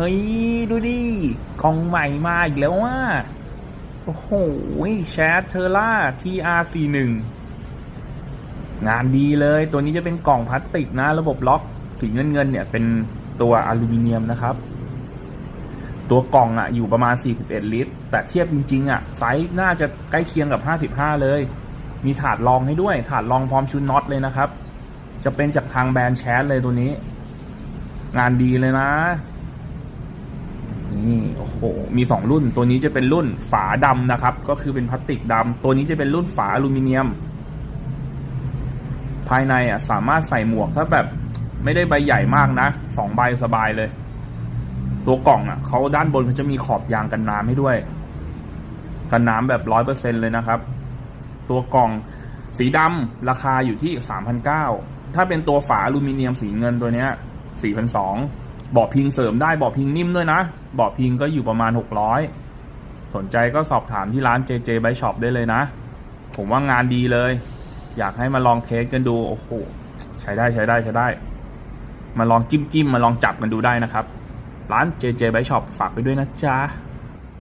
เฮ้ย ดูดิกล่องใหม่มาอีกแล้วว่าโอ้โหแชทเทอร่า TR41 งานดีเลย ตัวนี้จะเป็นกล่องพลาสติกนะ ระบบล็อกสีเงินเงินเนี่ย เป็นตัวอลูมิเนียมนะครับ ตัวกล่องอะอยู่ประมาณ 41 ลิตร แต่เทียบจริง ๆอะไซส์น่าจะใกล้เคียงกับ 55 เลย มีถาดรองให้ด้วย ถาดรองพร้อมชุดน็อตเลยนะครับ จะเป็นจากทางแบรนด์แชทเลยตัวนี้ งานดีเลยนะ นี่โอ้โหมีสองรุ่น ตัวนี้จะเป็นรุ่นฝาดำนะครับ ก็คือเป็นพลาสติกดำตัวนี้จะเป็นรุ่นฝาอลูมิเนียม ภายในอะสามารถใส่หมวกถ้าแบบไม่ได้ใบใหญ่มากนะสองใบสบายเลย ตัวกล่องอะเขาด้านบนเขาจะมีขอบยางกันน้ำให้ด้วย กันน้ำแบบร้อยเปอร์เซ็นเลยนะครับ ตัวกล่องสีดำราคาอยู่ที่สามพันเก้าถ้าเป็นตัวฝาอลูมิเนียมสีเงินตัวเนี้ยสี่พันสอง บาะพิงเสริมได้เบาะพิงนิ่มด้วยนะเบาะพิงก็อยู่ประมาณหกร้อยสนใจก็สอบถามที่ร้าน JJ b i Shop ได้เลยนะ ผมว่างานดีเลย อยากให้มาลองเทสกันดู โอ้โห ใช้ได้ใช้ได้ใช้ได้ มาลองจิ้มจิ้มมาลองจับกันดูได้นะครับ ร้าน JJ b i Shop ฝากไปด้วยนะจ๊ะ